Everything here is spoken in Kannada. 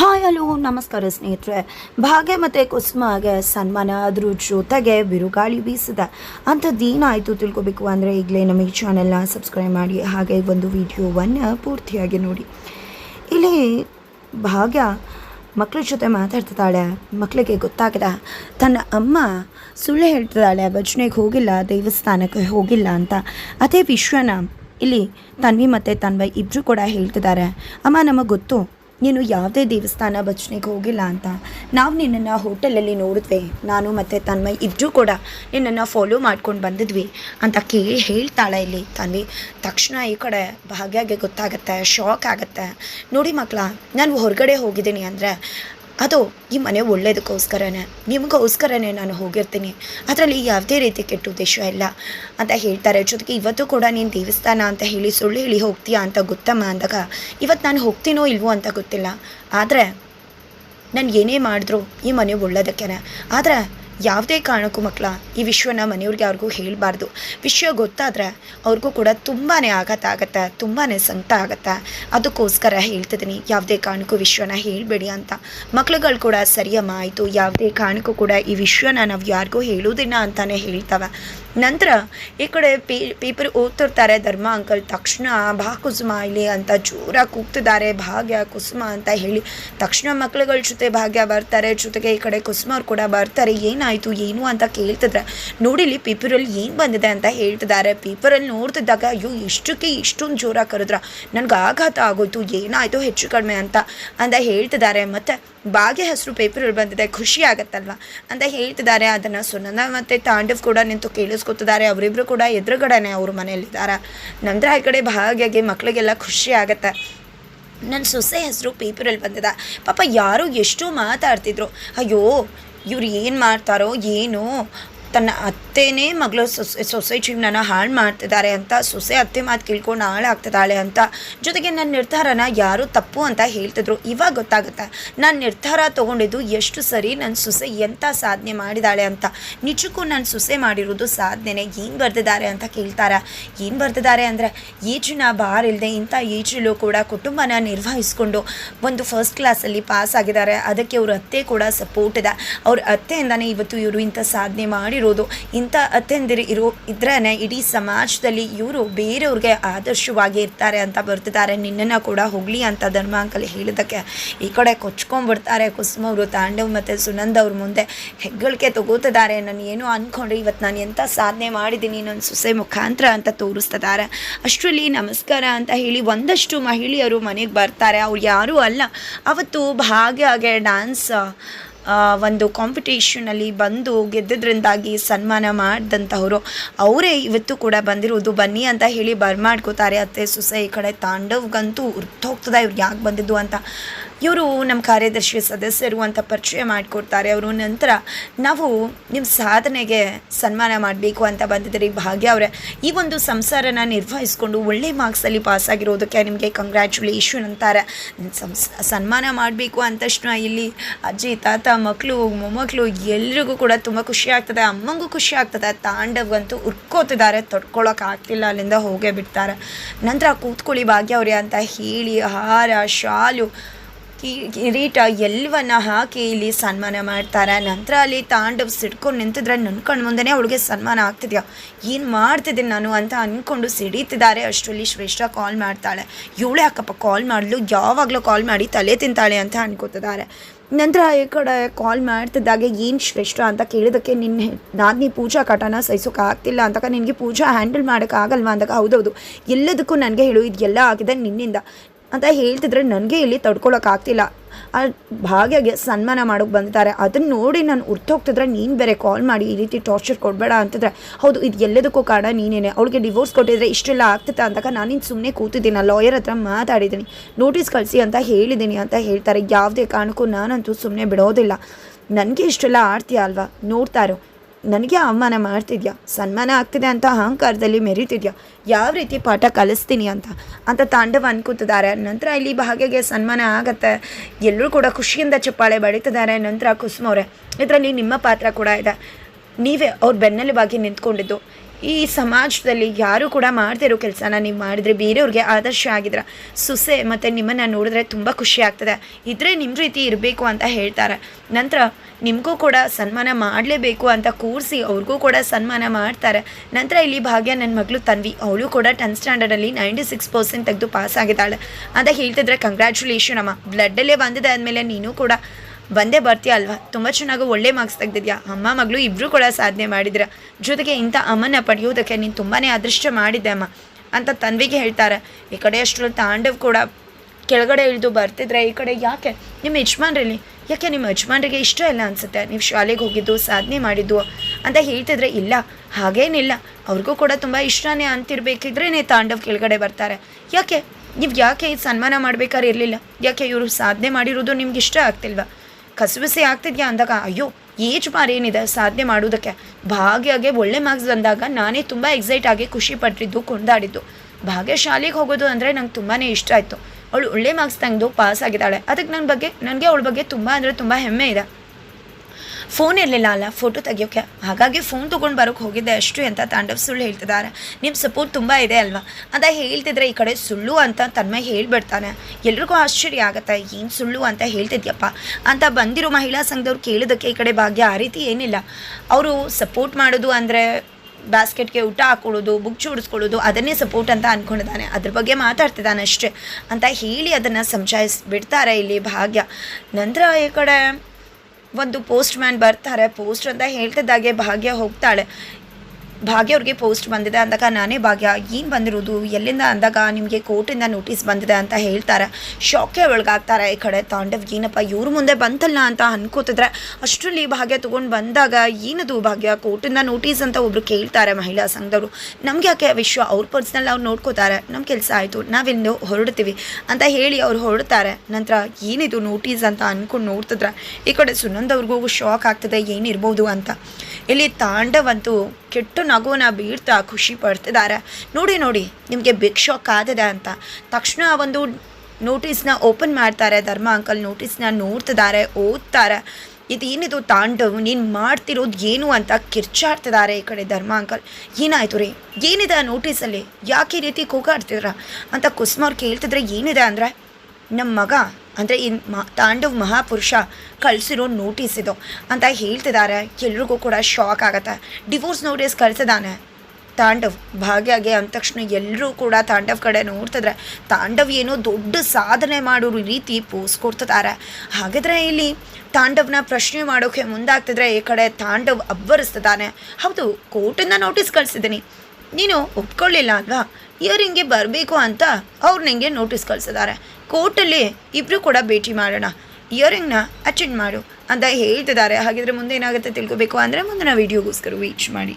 ಹಾಯ್, ಹಲೋ, ನಮಸ್ಕಾರ ಸ್ನೇಹಿತರೆ. ಭಾಗ್ಯ ಮತ್ತು ಕುಸುಮಾಗೆ ಸನ್ಮಾನ, ಅದ್ರ ಜೊತೆಗೆ ಬಿರುಗಾಳಿ ಬೀಸಿದೆ. ಅಂಥದ್ದೇನಾಯಿತು ತಿಳ್ಕೊಬೇಕು ಅಂದರೆ ಈಗಲೇ ನಮ್ಮ ಈ ಚಾನೆಲ್ನ ಸಬ್ಸ್ಕ್ರೈಬ್ ಮಾಡಿ, ಹಾಗೆ ಒಂದು ವಿಡಿಯೋವನ್ನು ಪೂರ್ತಿಯಾಗಿ ನೋಡಿ. ಇಲ್ಲಿ ಭಾಗ್ಯ ಮಕ್ಕಳ ಜೊತೆ ಮಾತಾಡ್ತಿದ್ದಾಳೆ. ಮಕ್ಕಳಿಗೆ ಗೊತ್ತಾಗದ, ತನ್ನ ಅಮ್ಮ ಸುಳ್ಳು ಹೇಳ್ತಿದ್ದಾಳೆ, ಭಜನೆಗೆ ಹೋಗಿಲ್ಲ, ದೇವಸ್ಥಾನಕ್ಕೆ ಹೋಗಿಲ್ಲ ಅಂತ. ಅದೇ ವಿಶ್ವನ ಇಲ್ಲಿ ತನ್ವಿ ಮತ್ತು ತನ್ವ ಇಬ್ಬರು ಕೂಡ ಹೇಳ್ತಿದ್ದಾರೆ. ಅಮ್ಮ, ನಮಗೆ ಗೊತ್ತು. ನೀನು ಯಾವುದೇ ದೇವಸ್ಥಾನ ಭಜನೆಗೆ ಹೋಗಿಲ್ಲ ಅಂತ. ನಾವು ನಿನ್ನನ್ನು ಹೋಟೆಲಲ್ಲಿ ನೋಡಿದ್ವಿ. ನಾನು ಮತ್ತು ತನ್ಮಯ್ ಇಬ್ಬರೂ ಕೂಡ ನಿನ್ನನ್ನು ಫಾಲೋ ಮಾಡ್ಕೊಂಡು ಬಂದಿದ್ವಿ ಅಂತ ಕೇಳಿ ಹೇಳ್ತಾಳೆ ಇಲ್ಲಿ ತನ್ವಿ. ತಕ್ಷಣ ಈ ಕಡೆ ಭಾಗ್ಯಾಗೆ ಗೊತ್ತಾಗತ್ತೆ ಶಾಕ್ ಆಗುತ್ತೆ. ನೋಡಿ ಮಕ್ಕಳ ನಾನು ಹೊರಗಡೆ ಹೋಗಿದ್ದೀನಿ ಅಂದರೆ ಅದು ಈ ಮನೆ ಒಳ್ಳೇದಕ್ಕೋಸ್ಕರನೇ. ನಿಮಗೋಸ್ಕರನೇ ನಾನು ಹೋಗಿರ್ತೀನಿ. ಅದರಲ್ಲಿ ಯಾವುದೇ ರೀತಿ ಕೆಟ್ಟ ಉದ್ದೇಶ ಇಲ್ಲ. ಅಂತ ಹೇಳ್ತಾರೆ. ಜೊತೆಗೆ ಇವತ್ತು ಕೂಡ ನೀನು ದೇವಸ್ಥಾನ ಅಂತ ಹೇಳಿ ಸುಳ್ಳು ಹೇಳಿ ಹೋಗ್ತೀಯಾ ಅಂತ ಗೊತ್ತಮ್ಮ ಅಂದಾಗ, ಇವತ್ತು ನಾನು ಹೋಗ್ತೀನೋ ಇಲ್ವೋ ಅಂತ ಗೊತ್ತಿಲ್ಲ. ಆದರೆ ನಾನು ಏನೇ ಮಾಡಿದ್ರು ಈ ಮನೆ ಒಳ್ಳೇದಕ್ಕೇನೆ. ಆದರೆ ಯಾವುದೇ ಕಾರಣಕ್ಕೂ ಮಕ್ಕಳ ಈ ವಿಶ್ವನ ಮನೆಯವ್ರಿಗೆ ಅವ್ರಿಗೂ ಹೇಳಬಾರ್ದು. ವಿಷಯ ಗೊತ್ತಾದರೆ ಅವ್ರಿಗೂ ಕೂಡ ತುಂಬಾ ಆಘಾತ ಆಗತ್ತೆ ತುಂಬಾ ಸಂಕಟ ಆಗತ್ತೆ. ಅದಕ್ಕೋಸ್ಕರ ಹೇಳ್ತಿದ್ದೀನಿ, ಯಾವುದೇ ಕಾರಣಕ್ಕೂ ವಿಶ್ವನ ಹೇಳಬೇಡಿ ಅಂತ. ಮಕ್ಳುಗಳು ಕೂಡ ಸರಿಯಮ್ಮ ಆಯಿತು ಯಾವುದೇ ಕಾರಣಕ್ಕೂ ಕೂಡ ಈ ವಿಶ್ವನ ನಾವು ಯಾರಿಗೂ ಹೇಳೋದಿಲ್ಲ ಅಂತಾನೆ ಹೇಳ್ತವೆ. ನಂತರ ಈ ಕಡೆ ಪೇ ಪೇಪರ್ ಓದ್ತಿರ್ತಾರೆ, ಧರ್ಮ ಅಂಕಲ್ ತಕ್ಷಣ ಬಾ ಕುಸುಮ ಇಲ್ಲಿ ಅಂತ ಜೋರಾಗಿ ಕೂಗ್ತಿದ್ದಾರೆ, ಭಾಗ್ಯ ಕುಸುಮ ಅಂತ ಹೇಳಿ. ತಕ್ಷಣ ಮಕ್ಳುಗಳ ಜೊತೆ ಭಾಗ್ಯ ಬರ್ತಾರೆ, ಜೊತೆಗೆ ಈ ಕಡೆ ಕುಸುಮ ಅವ್ರು ಕೂಡ ಬರ್ತಾರೆ ಏನಾಯಿತು, ಏನು ಅಂತ ಕೇಳ್ತಿದ್ರೆ. ನೋಡಿಲಿ ಪೇಪರಲ್ಲಿ ಏನು ಬಂದಿದೆ ಅಂತ ಹೇಳ್ತಿದ್ದಾರೆ. ಪೇಪರಲ್ಲಿ ನೋಡ್ತಿದ್ದಾಗ, ಅಯ್ಯೋ ಇಷ್ಟಕ್ಕೆ ಇಷ್ಟೊಂದು ಜೋರಾಗಿ ಕರೆದ್ರ. ನನಗೆ ಆಘಾತ ಆಗೋಯ್ತು, ಏನಾಯಿತು ಹೆಚ್ಚು ಕಡಿಮೆ ಅಂತ ಅಂತ ಹೇಳ್ತಿದ್ದಾರೆ. ಮತ್ತು ಭಾಗ್ಯ ಹೆಸರು ಪೇಪರಲ್ಲಿ ಬಂದಿದೆ, ಖುಷಿ ಆಗತ್ತಲ್ವ ಅಂತ ಹೇಳ್ತಿದ್ದಾರೆ. ಅದನ್ನು ಸುನಂದ ಮತ್ತು ತಾಂಡವ್ ಕೂಡ ನಿಂತು ಕೇಳಿಸ್ಕೊತಿದ್ದಾರೆ. ಅವರಿಬ್ಬರು ಕೂಡ ಎದುರುಗಡೆನೆ ಅವ್ರ ಮನೆಯಲ್ಲಿದ್ದಾರೆ. ನಂತರ ಈ ಕಡೆ ಭಾಗ್ಯಗೆ ಮಕ್ಕಳಿಗೆಲ್ಲ ಖುಷಿ ಆಗುತ್ತೆ. ನನ್ನ ಸೊಸೆ ಹೆಸರು ಪೇಪರಲ್ಲಿ ಬಂದಿದೆ. ಪಾಪ ಯಾರೋ ಎಷ್ಟು ಮಾತಾಡ್ತಿದ್ರು. ಅಯ್ಯೋ ಇವ್ರು ಏನು ಮಾಡ್ತಾರೋ ಏನು ತನ್ನ ಅತ್ತೆನೇ ಮಗಳು ಸೊಸೆ ಸೊಸೆ ಜೀವನನ ಹಾಳು ಮಾಡ್ತಿದ್ದಾರೆ ಅಂತ, ಸೊಸೆ ಅತ್ತೆ ಮಾತು ಕೇಳ್ಕೊಂಡು ಹಾಳಾಗ್ತಿದ್ದಾಳೆ ಅಂತ. ಜೊತೆಗೆ ನನ್ನ ನಿರ್ಧಾರನ ಯಾರು ತಪ್ಪು ಅಂತ ಹೇಳ್ತಿದ್ರು. ಇವಾಗ ಗೊತ್ತಾಗುತ್ತೆ. ನಾನು ನಿರ್ಧಾರ ತೊಗೊಂಡಿದ್ದು ಎಷ್ಟು ಸರಿ ನನ್ನ ಸೊಸೆ ಎಂಥ ಸಾಧನೆ ಮಾಡಿದಾಳೆ ಅಂತ. ನಿಜಕ್ಕೂ ನನ್ನ ಸೊಸೆ ಮಾಡಿರೋದು ಸಾಧನೆನೇ. ಏನು ಬರೆದಿದ್ದಾರೆ ಅಂತ ಕೇಳ್ತಾರೆ? ಏನು ಬರೆದಿದ್ದಾರೆ ಅಂದರೆ ಈಜಿನ ಬಾರ್ ಇಲ್ಲದೆ ಇಂಥ ಈಜಲು ಕೂಡ ಕುಟುಂಬನ ನಿರ್ವಹಿಸ್ಕೊಂಡು ಒಂದು ಫಸ್ಟ್ ಕ್ಲಾಸಲ್ಲಿ ಪಾಸ್ ಆಗಿದ್ದಾರೆ. ಅದಕ್ಕೆ ಅವ್ರ ಅತ್ತೆ ಕೂಡ ಸಪೋರ್ಟ್ ಇದೆ. ಅವ್ರ ಅತ್ತೆಯಿಂದಾನೇ ಇವತ್ತು ಇವರು ಇಂಥ ಸಾಧನೆ ಮಾಡಿರೋದು ಇಂಥ ಅತ್ಯಂದಿರು ಇರೋ ಇದ್ರೇ ಇಡೀ ಸಮಾಜದಲ್ಲಿ ಇವರು ಬೇರೆಯವ್ರಿಗೆ ಆದರ್ಶವಾಗಿ ಇರ್ತಾರೆ ಅಂತ ಬರ್ತಿದ್ದಾರೆ. ನಿನ್ನನ್ನು ಕೂಡ ಹೋಗಲಿ ಅಂತ ಧರ್ಮ ಅಂಕಲ್ ಹೇಳಿದ್ದಕ್ಕೆ ಈ ಕಡೆ ಕೊಚ್ಕೊಂಡ್ಬಿಡ್ತಾರೆ ಕುಸುಮ ಅವರು, ತಾಂಡವ್ ಮತ್ತು ಸುನಂದ ಅವ್ರ ಮುಂದೆ ಹೆಗ್ಗಳಿಕೆ ತಗೋತಿದ್ದಾರೆ. ನಾನು ಏನು ಅಂದ್ಕೊಂಡ್ರೆ ಇವತ್ತು ನಾನು ಎಂಥ ಸಾಧನೆ ಮಾಡಿದ್ದೀನಿ ನನ್ನ ಸೊಸೆ ಮುಖಾಂತರ ಅಂತ ತೋರಿಸ್ತಿದ್ದಾರೆ. ಅಷ್ಟರಲ್ಲಿ ನಮಸ್ಕಾರ ಅಂತ ಹೇಳಿ ಒಂದಷ್ಟು ಮಹಿಳೆಯರು ಮನೆಗೆ ಬರ್ತಾರೆ. ಅವ್ರು ಯಾರೂ ಅಲ್ಲ. ಅವತ್ತು ಭಾಗ್ಯಗೆ ಡ್ಯಾನ್ಸ್ ಒಂದು ಕಾಂಪಿಟೇಷನಲ್ಲಿ ಬಂದು ಗೆದ್ದಿದ್ದರಿಂದಾಗಿ ಸನ್ಮಾನ ಮಾಡಿದಂಥವ್ರು ಅವರೇ ಇವತ್ತು ಕೂಡ ಬಂದಿರೋದು ಬನ್ನಿ ಅಂತ ಹೇಳಿ ಬರ್ಮಾಡ್ಕೋತಾರೆ. ಅತ್ತೆ ಸೊಸೆ ಈ ಕಡೆ ತಾಂಡವ್ಗಂತೂ ಹೋಗ್ತದೆ ಇವ್ರು ಯಾಕೆ ಬಂದಿದ್ದು ಅಂತ. ಇವರು ನಮ್ಮ ಕಾರ್ಯದರ್ಶಿ ಸದಸ್ಯರು ಅಂತ ಪರಿಚಯ ಮಾಡಿಕೊಡ್ತಾರೆ. ಅವರು ನಂತರ ನಾವು ನಿಮ್ಮ ಸಾಧನೆಗೆ ಸನ್ಮಾನ ಮಾಡಬೇಕು ಅಂತ ಬಂದಿದ್ದೀರಿ. ಭಾಗ್ಯ ಅವರೇ, ಈ ಒಂದು ಸಂಸಾರನ ನಿರ್ವಹಿಸ್ಕೊಂಡು ಒಳ್ಳೆ ಮಾರ್ಕ್ಸಲ್ಲಿ ಪಾಸಾಗಿರೋದಕ್ಕೆ ನಿಮಗೆ ಕಂಗ್ರ್ಯಾಚುಲೇಷನ್ ಅಂತಾರೆ. ಸನ್ಮಾನ ಮಾಡಬೇಕು ಅಂತ ತಕ್ಷಣ ಇಲ್ಲಿ ಅಜ್ಜಿ, ತಾತ ಮಕ್ಕಳು ಮೊಮ್ಮಕ್ಕಳು ಎಲ್ರಿಗೂ ಕೂಡ ತುಂಬ ಖುಷಿ ಆಗ್ತದೆ. ಅಮ್ಮಂಗೂ ಖುಷಿ ಆಗ್ತದೆ. ತಾಂಡವಂತೂ ಉರ್ಕೋತಿದ್ದಾರೆ ತೊಡ್ಕೊಳಕ್ಕೆ ಆಗ್ತಿಲ್ಲ. ಅಲ್ಲಿಂದ ಹೋಗೇ ಬಿಡ್ತಾರೆ. ನಂತರ ಕೂತ್ಕೊಳ್ಳಿ ಭಾಗ್ಯ ಅವರೇ ಅಂತ ಹೇಳಿ ಹಾರ ಶಾಲು ಕಿರೀಟ ಎಲ್ಲವನ್ನ ಹಾಕಿ ಇಲ್ಲಿ ಸನ್ಮಾನ ಮಾಡ್ತಾರೆ. ನಂತರ ಅಲ್ಲಿ ತಾಂಡವ್ ಸಿಡ್ಕೊಂಡು ನಿಂತಿದ್ರೆ ನನ್ನ ಕಣ್ಣು ಮುಂದೆನೇ ಅವಳಿಗೆ ಸನ್ಮಾನ ಆಗ್ತಿದ್ಯಾ? ಏನು ಮಾಡ್ತಿದ್ದೀನಿ ನಾನು ಅಂತ ಅಂದ್ಕೊಂಡು ಸಿಡೀತಿದ್ದಾರೆ. ಅಷ್ಟರಲ್ಲಿ ಶ್ರೇಷ್ಠ ಕಾಲ್ ಮಾಡ್ತಾಳೆ. ಇವಳೇ ಅಕ್ಕಪ್ಪ ಕಾಲ್ ಮಾಡಲು. ಯಾವಾಗಲೂ ಕಾಲ್ ಮಾಡಿ ತಲೆ ತಿಂತಾಳೆ ಅಂತ ಅನ್ಕೋತಿದ್ದಾರೆ. ನಂತರ ಈ ಕಡೆ ಕಾಲ್ ಮಾಡ್ತಿದ್ದಾಗೆ ಏನು ಶ್ರೇಷ್ಠ ಅಂತ ಕೇಳಿದಕ್ಕೆ ನಿನ್ನ ನೀ ಪೂಜಾ ಕಟನ ಸಹಿಸೋಕೆ ಆಗ್ತಿಲ್ಲ ಅಂತಕ ನಿನಗೆ ಪೂಜಾ ಹ್ಯಾಂಡಲ್ ಮಾಡೋಕ್ಕಾಗಲ್ವಾ ಅಂದಾಗ ಹೌದೌದು. ಎಲ್ಲದಕ್ಕೂ ನನಗೆ ಹೇಳು. ಇದೆಲ್ಲ ಆಗಿದೆ ನಿನ್ನಿಂದ. ಅಂತ ಹೇಳ್ತಿದ್ರೆ ನನಗೆ ಇಲ್ಲಿ ತಡ್ಕೊಳಕ್ಕಾಗ್ತಿಲ್ಲ ಆ ಭಾಗ್ಯಗೆ ಸನ್ಮಾನ ಮಾಡೋಕೆ ಬಂದಿದ್ದಾರೆ. ಅದನ್ನ ನೋಡಿ ನಾನು ಉರ್ತೋಗ್ತಿದ್ರೆ ನೀನು ಬೇರೆ ಕಾಲ್ ಮಾಡಿ ಈ ರೀತಿ ಟಾರ್ಚರ್ ಕೊಡಬೇಡ ಅಂತಿದ್ರೆ. ಹೌದು, ಇದು ಎಲ್ಲದಕ್ಕೂ ಕಾರಣ ನೀನೇನೆ. ಅವಳಿಗೆ ಡಿವೋರ್ಸ್ ಕೊಟ್ಟಿದ್ರೆ ಇಷ್ಟೆಲ್ಲ ಆಗ್ತಿತ್ತ ಅಂದಾಗ ನಾನಿನ್ನು ಸುಮ್ಮನೆ ಕೂತಿದ್ದೀನಿ ಲಾಯರ್ ಹತ್ರ ಮಾತಾಡಿದ್ದೀನಿ. ನೋಟಿಸ್ ಕಳಿಸಿ ಅಂತ ಹೇಳಿದ್ದೀನಿ ಅಂತ ಹೇಳ್ತಾರೆ. ಯಾವುದೇ ಕಾರಣಕ್ಕೂ ನಾನಂತೂ ಸುಮ್ಮನೆ ಬಿಡೋದಿಲ್ಲ. ನನಗೆ ಇಷ್ಟೆಲ್ಲ ಆಡ್ತೀಯ ಅಲ್ವಾ? ನೋಡ್ತಾರೋ ನನಗೆ ಅವಮಾನ ಮಾಡ್ತಿದ್ಯಾ? ಸನ್ಮಾನ ಆಗ್ತಿದೆ ಅಂತ ಅಹಂಕಾರದಲ್ಲಿ ಮೆರೀತಿದ್ಯಾ? ಯಾವ ರೀತಿ ಪಾಠ ಕಲಿಸ್ತೀನಿ ಅಂತ? ಅಂತ ತಾಂಡವ ಅನ್ಕೋತಿದ್ದಾರೆ. ನಂತರ ಇಲ್ಲಿ ಭಾಗ್ಯಗೆ ಸನ್ಮಾನ ಆಗತ್ತೆ. ಎಲ್ಲರೂ ಕೂಡ ಖುಷಿಯಿಂದ ಚಪ್ಪಾಳೆ ಬಡಿತಿದ್ದಾರೆ. ನಂತರ ಕುಸುಮವ್ರೆ ಇದರಲ್ಲಿ ನಿಮ್ಮ ಪಾತ್ರ ಕೂಡ ಇದೆ. ನೀವೇ ಅವ್ರ ಬೆನ್ನೆಲುಬಾಗಿ ನಿಂತ್ಕೊಂಡಿದ್ದು. ಈ ಸಮಾಜದಲ್ಲಿ ಯಾರು ಕೂಡ ಮಾಡ್ತಿರೋ ಕೆಲಸನ ನೀವು ಮಾಡಿದ್ರೆ ಬೇರೆಯವ್ರಿಗೆ ಆದರ್ಶ ಆಗಿದ್ರ. ಸೊಸೆ ಮತ್ತು ನಿಮ್ಮನ್ನು ನೋಡಿದ್ರೆ ತುಂಬ ಖುಷಿ ಆಗ್ತದೆ. ಇದ್ರೆ ನಿಮ್ಮ ರೀತಿ ಇರಬೇಕು ಅಂತ ಹೇಳ್ತಾರೆ. ನಂತರ ನಿಮಗೂ ಕೂಡ ಸನ್ಮಾನ ಮಾಡಲೇಬೇಕು ಅಂತ ಕೂರಿಸಿ ಅವ್ರಿಗೂ ಕೂಡ ಸನ್ಮಾನ ಮಾಡ್ತಾರೆ. ನಂತರ ಇಲ್ಲಿ ಭಾಗ್ಯ ನನ್ನ ಮಗಳು ತನ್ವಿ. ಅವಳು ಕೂಡ ಟೆನ್ ಸ್ಟ್ಯಾಂಡರ್ಡಲ್ಲಿ ನೈಂಟಿ ಸಿಕ್ಸ್ ಪರ್ಸೆಂಟ್ ತೆಗೆದು ಪಾಸ್ ಆಗಿದ್ದಾಳೆ. ಅಂತ ಹೇಳ್ತಿದ್ರೆ ಕಂಗ್ರ್ಯಾಚುಲೇಷನ್ ಅಮ್ಮ. ಬ್ಲಡ್ಡಲ್ಲೇ ಬಂದಿದೆ ಆದಮೇಲೆ ನೀನು ಕೂಡ ಬಂದೇ ಬರ್ತೀಯ ಅಲ್ವಾ? ತುಂಬ ಚೆನ್ನಾಗಿ ಒಳ್ಳೆ ಮಾರ್ಕ್ಸ್ ತೆಗ್ದಿದ್ಯಾ? ಅಮ್ಮ, ಮಗಳು ಇಬ್ಬರೂ ಕೂಡ ಸಾಧನೆ ಮಾಡಿದ್ರ ಜೊತೆಗೆ ಇಂಥ ಅಮ್ಮನ ಪಡೆಯೋದಕ್ಕೆ ನೀನು ತುಂಬಾ ಅದೃಷ್ಟ ಮಾಡಿದ್ದೆ ಅಮ್ಮ ಅಂತ ತನ್ವಿಗೆ ಹೇಳ್ತಾರೆ. ಈ ಕಡೆ ಅಷ್ಟರಲ್ಲಿ ತಾಂಡವ್ ಕೂಡ ಕೆಳಗಡೆ ಇಳಿದು ಬರ್ತಿದ್ರೆ ಈ ಕಡೆ ಯಾಕೆ? ನಿಮ್ಮ ಯಜಮಾನ್ರಲ್ಲಿ? ಯಾಕೆ ನಿಮ್ಮ ಯಜಮಾನ್ರಿಗೆ ಇಷ್ಟ ಇಲ್ಲ ಅನಿಸುತ್ತೆ? ನೀವು ಶಾಲೆಗೆ ಹೋಗಿದ್ದು, ಸಾಧನೆ ಮಾಡಿದ್ದು ಅಂತ ಹೇಳ್ತಿದ್ರೆ ಇಲ್ಲ. ಹಾಗೇನಿಲ್ಲ. ಅವ್ರಿಗೂ ಕೂಡ ತುಂಬ ಇಷ್ಟನೇ ಅಂತಿರ್ಬೇಕಿದ್ರೇ ತಾಂಡವ್ ಕೆಳಗಡೆ ಬರ್ತಾರೆ. ಯಾಕೆ? ನೀವು ಯಾಕೆ ಸನ್ಮಾನ ಮಾಡ್ಬೇಕಾದ್ರೆ ಇರಲಿಲ್ಲ? ಯಾಕೆ ಇವರು ಸಾಧನೆ ಮಾಡಿರೋದು ನಿಮ್ಗೆ ಇಷ್ಟ ಆಗ್ತಿಲ್ವಾ? ಕಸುಬಿಸಿ ಆಗ್ತಿದ್ಯಾ ಅಂದಾಗ, ಅಯ್ಯೋ ಏಜ್ ಬಾರ್ ಏನಿದೆ? ಸಾಧನೆ ಮಾಡೋದಕ್ಕೆ ಭಾಗ್ಯಗೆ ಒಳ್ಳೆ ಮಾರ್ಕ್ಸ್ ಬಂದಾಗ ನಾನೇ ತುಂಬ ಎಕ್ಸೈಟ್ ಆಗಿ ಖುಷಿ ಪಟ್ಟಿದ್ದು ಕೊಂಡಾಡಿದ್ದು. ಭಾಗ್ಯ ಶಾಲೆಗೆ ಹೋಗೋದು ಅಂದರೆ ನಂಗೆ ತುಂಬಾ ಇಷ್ಟ ಆಯಿತು. ಅವಳು ಒಳ್ಳೆ ಮಾರ್ಕ್ಸ್ ತೆಗೆದು ಪಾಸ್ ಆಗಿದ್ದಾಳೆ. ಅದಕ್ಕೆ ನನ್ನ ಬಗ್ಗೆ, ನನಗೆ ಅವಳ ಬಗ್ಗೆ ತುಂಬ ಅಂದರೆ ತುಂಬ ಹೆಮ್ಮೆ ಇದೆ. ಫೋನ್ ಇರಲಿಲ್ಲ ಅಲ್ಲ ಫೋಟೋ ತೆಗಿಯೋಕ್ಕೆ ಹಾಗಾಗಿ ಫೋನ್ ತೊಗೊಂಡು ಬರೋಕ್ಕೆ ಹೋಗಿದ್ದೆ ಅಷ್ಟು ಅಂತ ತಾಂಡವ್ ಸುಳ್ಳು ಹೇಳ್ತಿದ್ದಾರೆ. ನಿಮ್ಮ ಸಪೋರ್ಟ್ ತುಂಬ ಇದೆ ಅಲ್ವಾ? ಅದ ಹೇಳ್ತಿದ್ರೆ ಈ ಕಡೆ ಸುಳ್ಳು ಅಂತ ತನ್ಮೈ ಹೇಳ್ಬಿಡ್ತಾನೆ. ಎಲ್ರಿಗೂ ಆಶ್ಚರ್ಯ ಆಗುತ್ತೆ, ಏನು ಸುಳ್ಳು ಅಂತ ಹೇಳ್ತಿದ್ಯಪ್ಪ? ಅಂತ ಬಂದಿರೋ ಮಹಿಳಾ ಸಂಘದವ್ರು ಕೇಳೋದಕ್ಕೆ ಈ ಕಡೆ ಭಾಗ್ಯ ಆ ರೀತಿ ಏನಿಲ್ಲ. ಅವರು ಸಪೋರ್ಟ್ ಮಾಡೋದು ಅಂದರೆ ಬ್ಯಾಸ್ಕೆಟ್ಗೆ ಊಟ ಹಾಕೊಳ್ಳೋದು ಬುಕ್ ಚೂಡಿಸ್ಕೊಳ್ಳೋದು ಅದನ್ನೇ ಸಪೋರ್ಟ್ ಅಂತ ಅಂದ್ಕೊಂಡಿದ್ದಾನೆ ಅದ್ರ ಬಗ್ಗೆ ಮಾತಾಡ್ತಿದ್ದಾನೆ ಅಷ್ಟೇ. ಅಂತ ಹೇಳಿ ಅದನ್ನು ಸಮಜಾಯಿಸ್ ಬಿಡ್ತಾರೆ ಇಲ್ಲಿ ಭಾಗ್ಯ. ನಂತರ ಈ ಕಡೆ ಒಂದು ಪೋಸ್ಟ್ ಮ್ಯಾನ್ ಬರ್ತಾರೆ ಪೋಸ್ಟ್ ಅಂತ ಹೇಳ್ತಿದ್ದಾಗೆ ಭಾಗ್ಯ ಹೋಗ್ತಾಳೆ. ಭಾಗ್ಯ ಅವ್ರಿಗೆ ಪೋಸ್ಟ್ ಬಂದಿದೆ ಅಂದಾಗ ನಾನೇ ಭಾಗ್ಯ. ಏನು ಬಂದಿರೋದು? ಎಲ್ಲಿಂದ ಅಂದಾಗ ನಿಮಗೆ ಕೋರ್ಟಿಂದ ನೋಟಿಸ್ ಬಂದಿದೆ ಅಂತ ಹೇಳ್ತಾರೆ. ಶಾಕೇ ಒಳಗಾಗ್ತಾರೆ ಈ ಕಡೆ. ತಾಂಡವ್, ಏನಪ್ಪ, ಇವ್ರ ಮುಂದೆ ಬಂತಲ್ಲ ಅಂತ ಅನ್ಕೋತಿದ್ರೆ ಅಷ್ಟರಲ್ಲಿ ಭಾಗ್ಯ ತೊಗೊಂಡು ಬಂದಾಗ ಏನದು ಭಾಗ್ಯ? ಕೋರ್ಟಿಂದ ನೋಟಿಸ್ ಅಂತ ಒಬ್ರು ಕೇಳ್ತಾರೆ ಮಹಿಳಾ ಸಂಘದವರು. ನಮ್ಗೆ ಯಾಕೆ ವಿಶ್ವ? ಅವ್ರ ಪರ್ಸ್ನಲ್ ಅವ್ರು ನೋಡ್ಕೋತಾರೆ. ನಮ್ಮ ಕೆಲಸ ಆಯಿತು. ನಾವಿಂದು ಹೊರಡ್ತೀವಿ ಅಂತ ಹೇಳಿ ಅವ್ರು ಹೊರಡ್ತಾರೆ. ನಂತರ ಏನಿದು ನೋಟಿಸ್ ಅಂತ ಅನ್ಕೊಂಡು ನೋಡ್ತಿದ್ರೆ ಈ ಕಡೆ ಸುನಂದವ್ರಿಗೂ ಶಾಕ್ ಆಗ್ತದೆ. ಏನಿರ್ಬೋದು ಅಂತ. ಇಲ್ಲಿ ತಾಂಡವಂತೂ ಕೆಟ್ಟು ನಗುವನ್ನ ಬೀಳ್ತಾ ಖುಷಿ ಪಡ್ತಿದ್ದಾರೆ. ನೋಡಿ ನೋಡಿ, ನಿಮಗೆ ಬಿಗ್ ಶಾಕ್ ಆದಿದೆ ಅಂತ. ತಕ್ಷಣ ಆ ಒಂದು ನೋಟಿಸ್ನ ಓಪನ್ ಮಾಡ್ತಾರೆ, ಧರ್ಮ ಅಂಕಲ್ ನೋಟಿಸ್ನ ನೋಡ್ತಿದ್ದಾರೆ, ಓದ್ತಾರೆ. ಇದೇನಿದು ತಾಂಡವ್? ನೀನು ಮಾಡ್ತಿರೋದು ಏನು ಅಂತ ಕಿರ್ಚಾಡ್ತಿದ್ದಾರೆ ಈ ಕಡೆ ಧರ್ಮ ಅಂಕಲ್ ಏನಾಯ್ತು ರೀ? ಏನಿದೆ ಆ ನೋಟಿಸಲ್ಲಿ ಯಾಕೆ ರೀತಿ ಕೂಗಾಡ್ತಿದ್ರ ಅಂತ ಕುಸುಮ ಅವ್ರು ಕೇಳ್ತಿದ್ರೆ ಏನಿದೆ ಅಂದರೆ ನಮ್ಮ ಮಗ ಅಂದರೆ ಈ ಮ, ತಾಂಡವ್ ಮಹಾಪುರುಷ ಕಳಿಸಿರೋ ನೋಟಿಸ್ ಇದು ಅಂತ ಹೇಳ್ತಿದ್ದಾರೆ. ಎಲ್ರಿಗೂ ಕೂಡ ಶಾಕ್ ಆಗುತ್ತೆ. ಡಿವೋರ್ಸ್ ನೋಟಿಸ್ ಕಳಿಸಿದಾನೆ ತಾಂಡವ್. ಭಾಗ್ಯಾಗೆ ಅಂದ ತಕ್ಷಣ ಎಲ್ಲರೂ ಕೂಡ ತಾಂಡವ್ ಕಡೆ ನೋಡ್ತಿದ್ರೆ ತಾಂಡವ್ ಏನೋ ದೊಡ್ಡ ಸಾಧನೆ ಮಾಡೋ ರೀತಿ ಪೋಸ್ ಕೊಡ್ತಿದ್ದಾರೆ. ಹಾಗಿದ್ರೆ ಇಲ್ಲಿ ತಾಂಡವ್ನ ಪ್ರಶ್ನೆ ಮಾಡೋಕ್ಕೆ ಮುಂದಾಗ್ತಿದ್ರೆ ಈ ಕಡೆ ತಾಂಡವ್ ಅಬ್ಬರಿಸ್ತಿದ್ದಾನೆ. ಹೌದು ಕೋರ್ಟಿಂದ ನೋಟಿಸ್ ಕಳಿಸಿದ್ದೀನಿ. ನೀನು ಒಪ್ಕೊಳ್ಳಿಲ್ಲ ಅಲ್ವಾ ಇಯರಿಂಗ್ಗೆ ಬರಬೇಕು ಅಂತ ಅವ್ರು ನನಗೆ ನೋಟಿಸ್ ಕಳಿಸಿದ್ದಾರೆ ಕೋರ್ಟಲ್ಲಿ ಇಬ್ಬರು ಕೂಡ ಭೇಟಿ ಮಾಡೋಣ. ಇಯರಿಂಗ್ನ ಅಟೆಂಡ್ ಮಾಡು ಅಂತ ಹೇಳ್ತಿದ್ದಾರೆ ಹಾಗಿದ್ರೆ ಮುಂದೆ ಏನಾಗುತ್ತೆ ತಿಳ್ಕೊಬೇಕು ಅಂದರೆ ಮುಂದಿನ ವೀಡಿಯೋಗೋಸ್ಕರ ವೀಚ್ ಮಾಡಿ.